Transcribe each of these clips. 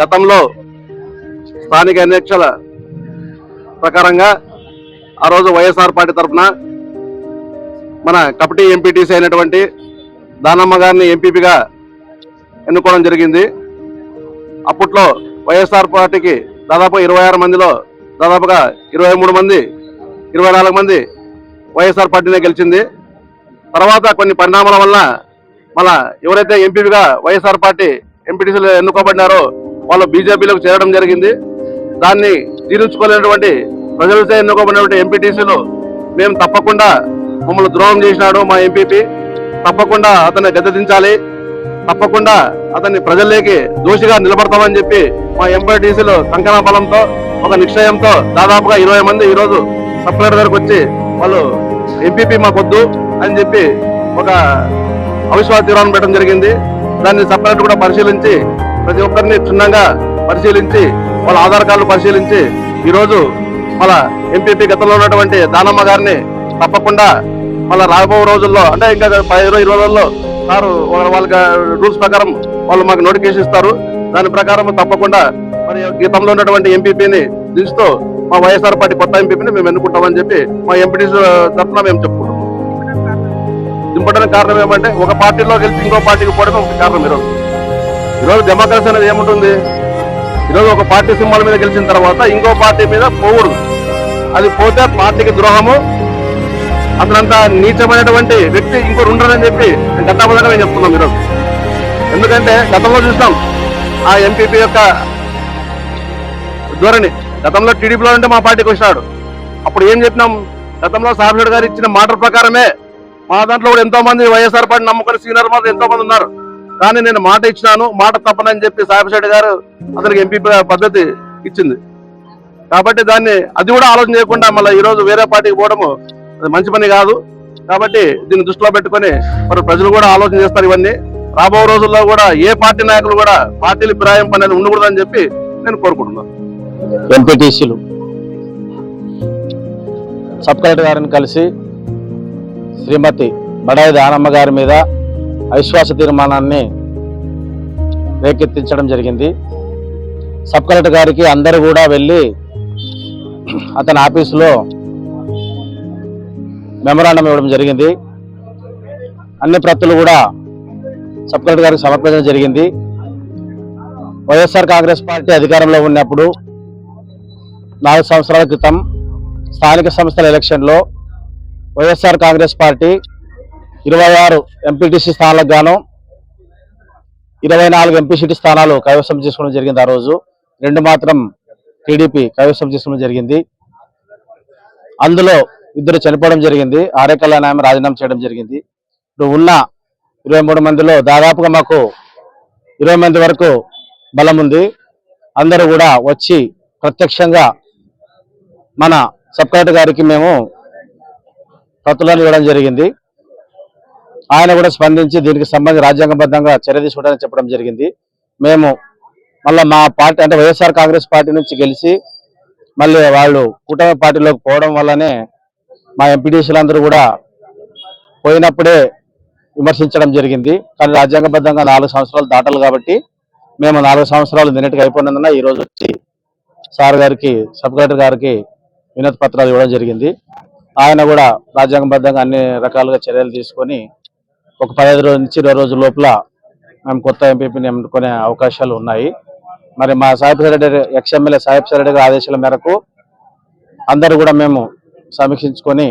గతంలో స్థానిక ఎన్నికల ప్రకారంగా ఆ రోజు వైఎస్ఆర్ పార్టీ తరఫున మన కపటి ఎంపీటీసీ అయినటువంటి దానమ్మ గారిని ఎంపీపీగా ఎన్నుకోవడం జరిగింది. అప్పట్లో వైఎస్ఆర్ పార్టీకి దాదాపు ఇరవై ఆరు మందిలో దాదాపుగా ఇరవై మూడు మంది ఇరవై నాలుగు మంది వైఎస్ఆర్ పార్టీనే గెలిచింది. తర్వాత కొన్ని పరిణామాల వల్ల మన ఎవరైతే ఎంపీగా వైఎస్ఆర్ పార్టీ ఎంపీటీసీలు ఎన్నుకోబడినారో వాళ్ళు బీజేపీలకు చేరడం జరిగింది. దాన్ని తీర్చుకోలేనటువంటి ప్రజలతో ఎన్నుకోబడినటువంటి ఎంపీటీసీలు మేము తప్పకుండా మమ్మల్ని ద్రోహం చేసినాడు మా ఎంపీపీ. తప్పకుండా అతన్ని గద్దెదించాలి. తప్పకుండా అతన్ని ప్రజల్లోకి దోషిగా నిలబడతామని చెప్పి మా ఎంపీటీసీలు కంకణ బలంతో ఒక నిశ్చయంతో దాదాపుగా ఇరవై మంది ఈరోజు సబ్ దగ్గరకు వచ్చి వాళ్ళు ఎంపీపీ మాకొద్దు అని చెప్పి ఒక అవిశ్వాస తీర్మానం పెట్టడం జరిగింది. దాన్ని సపరేట్ కూడా పరిశీలించి ప్రతి ఒక్కరిని క్షుణ్ణంగా పరిశీలించి వాళ్ళ ఆధార్ కార్డులు పరిశీలించి ఈరోజు మళ్ళీ ఎంపీపీ గతంలో ఉన్నటువంటి దానమ్మ గారిని తప్పకుండా మళ్ళా రాబో రోజుల్లో అంటే ఇంకా పది ఇరవై ఇరవై రోజుల్లో సారు వాళ్ళ- వాళ్ళకి రూల్స్ ప్రకారం వాళ్ళు మాకు నోటిఫికేషన్ ఇస్తారు. దాని ప్రకారం తప్పకుండా మరి గతంలో ఉన్నటువంటి ఎంపీపీని దించుతూ మా వైఎస్ఆర్ పార్టీ కొత్త ఎంపీపీని మేము ఎన్నుకుంటామని చెప్పి మా ఎంపీటీస్ తరఫున మేము చెప్పుకుంటాం దింపడానికి కారణం ఏమంటే ఒక పార్టీలో గెలిచి ఇంకో పార్టీకి పోవడం ఒక కారణం ఈరోజు. ఈరోజు డెమోక్రసీ అనేది ఏముంటుంది? ఈరోజు ఒక పార్టీ సింబల్ మీద గెలిచిన తర్వాత ఇంకో పార్టీ మీద పోకూడదు. అది పోతే పార్టీకి ద్రోహము అతనంత నీచమైనటువంటి వ్యక్తి ఇంకోటి ఉండరని చెప్పి గతంలో మేము చెప్తున్నాం ఈరోజు. ఎందుకంటే గతంలో చూస్తాం ఆ ఎంపీపీ యొక్క ధోరణి. గతంలో టీడీపీలో ఉంటే మా పార్టీకి వచ్చినాడు. అప్పుడు ఏం చెప్పినాం? గతంలో సార్ఫెడ్ గారు ఇచ్చిన మాట ప్రకారమే మా దాంట్లో కూడా ఎంతో మంది వైఎస్ఆర్ పార్టీ నమ్ముకుని సీనియర్ మాత్రం ఎంతో మంది ఉన్నారు. కానీ నేను మాట ఇచ్చినాను మాట తప్పనని చెప్పి సాయిబశెట్టి గారు అతనికి ఎంపీ పద్ధతి ఇచ్చింది. కాబట్టి దాన్ని అది కూడా ఆలోచన చేయకుండా మళ్ళీ ఈరోజు వేరే పార్టీకి పోవడము అది మంచి పని కాదు. కాబట్టి దీన్ని దృష్టిలో పెట్టుకొని మరి ప్రజలు కూడా ఆలోచన చేస్తారు ఇవన్నీ. రాబో రోజుల్లో కూడా ఏ పార్టీ నాయకులు కూడా పార్టీలు ఫిరాయింపు అనేది ఉండకూడదని చెప్పి నేను కోరుకుంటున్నాను. ఎంపీటీసీలు సబ్ కలెక్టర్ గారిని కలిసి శ్రీమతి బడాయి దానమ్మ గారి మీద అవిశ్వాస తీర్మానాన్ని రేకెత్తించడం జరిగింది. సబ్ కలెక్టర్ గారికి అందరూ కూడా వెళ్ళి అతని ఆఫీసులో మెమరాండం ఇవ్వడం జరిగింది. అన్ని ప్రతులు కూడా సబ్ కలెక్టర్ గారికి సమర్పించడం జరిగింది. వైఎస్ఆర్ కాంగ్రెస్ పార్టీ అధికారంలో ఉన్నప్పుడు నాలుగు సంవత్సరాల క్రితం స్థానిక సంస్థల ఎలక్షన్లో వైఎస్ఆర్ కాంగ్రెస్ పార్టీ ఇరవై ఆరు ఎంపీటీసీ స్థానాలకు గాను ఇరవై నాలుగు ఎంపీసీటీ స్థానాలు కైవసం చేసుకోవడం జరిగింది ఆ రోజు. రెండు మాత్రం టీడీపీ కైవసం చేసుకోవడం జరిగింది. అందులో ఇద్దరు చనిపోవడం జరిగింది. ఆర్య ఆమె రాజీనామా చేయడం జరిగింది. ఇప్పుడు ఉన్న ఇరవై మూడు మందిలో దాదాపుగా మాకు ఇరవై మంది వరకు బలం ఉంది. అందరూ కూడా వచ్చి ప్రత్యక్షంగా మన సబ్ కలెక్టర్ గారికి మేము ప్రతులను ఇవ్వడం జరిగింది. ఆయన కూడా స్పందించి దీనికి సంబంధించి రాజ్యాంగబద్ధంగా చర్య తీసుకోవడానికి చెప్పడం జరిగింది. మేము మళ్ళీ మా పార్టీ అంటే వైఎస్ఆర్ కాంగ్రెస్ పార్టీ నుంచి గెలిచి మళ్ళీ వాళ్ళు కూటమి పార్టీలోకి పోవడం వల్లనే మా ఎంపీటీసీలందరూ కూడా పోయినప్పుడే విమర్శించడం జరిగింది. కానీ రాజ్యాంగబద్ధంగా నాలుగు సంవత్సరాలు దాటాలి కాబట్టి మేము నాలుగు సంవత్సరాలు నిన్నటికి అయిపోయినందున ఈ రోజు వచ్చి సార్ గారికి సబ్ కలెక్టర్ గారికి వినతి పత్రాలు ఇవ్వడం జరిగింది. ఆయన కూడా రాజ్యాంగబద్ధంగా అన్ని రకాలుగా చర్యలు తీసుకొని ఒక పదహైదు రోజుల నుంచి ఇరవై రోజుల లోపల మేము కొత్త ఎంపీపీని ఎన్నుకునే అవకాశాలు ఉన్నాయి. మరి మా సాహిబ్ రెడ్డి ఎక్స్ ఎమ్మెల్యే సాహిబ్ రెడ్డి గారి ఆదేశాల మేరకు అందరూ కూడా మేము సమీక్షించుకొని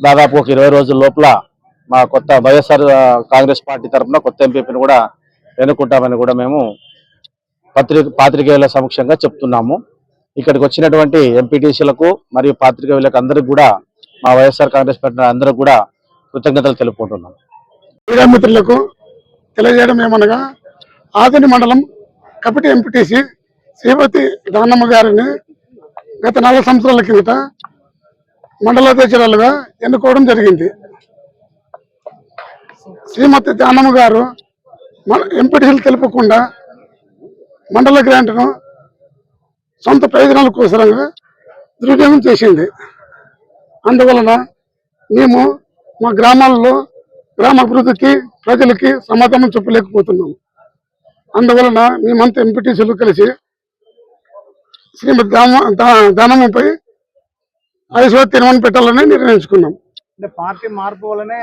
దాదాపు ఒక ఇరవై రోజుల లోపల మా కొత్త వైఎస్ఆర్ కాంగ్రెస్ పార్టీ తరఫున కొత్త ఎంపీపీని కూడా ఎన్నుకుంటామని కూడా మేము పత్రిక పాత్రికేయుల సమక్షంగా చెప్తున్నాము. ఇక్కడికి వచ్చినటువంటి ఎంపీటీసీలకు మరియు పాత్రికేయులకు అందరికి కూడా మా వైఎస్ఆర్ కాంగ్రెస్ పార్టీ అందరూ కూడా కృతజ్ఞతలు తెలుపుకుంటున్నాం. మీడియా మిత్రులకు తెలియజేయడం ఏమనగా ఆదిని మండలం కపిటి ఎంపీటీసీ శ్రీమతి దానమ్మ గారిని గత నాలుగు సంవత్సరాల కిందట మండలాధ్యక్షురాలుగా ఎన్నుకోవడం జరిగింది. శ్రీమతి దానమ్మ గారు ఎంపీటీసీలు తెలుపకుండా మండల గ్రాంట్ను సొంత ప్రయోజనాల కోసరంగా దుర్వినియోగం చేసింది. అందువలన మేము మా గ్రామాల్లో గ్రామ అభివృద్ధికి ప్రజలకి సమాధానం చెప్పలేకపోతున్నాం. అందువలన మేమంతా ఎంపీటీసీలు కలిసి శ్రీమతి దామ దానమ్మపై ఐశ్వర్య తీర్మానం పెట్టాలని నిర్ణయించుకున్నాం. అంటే పార్టీ మార్పు వల్లనే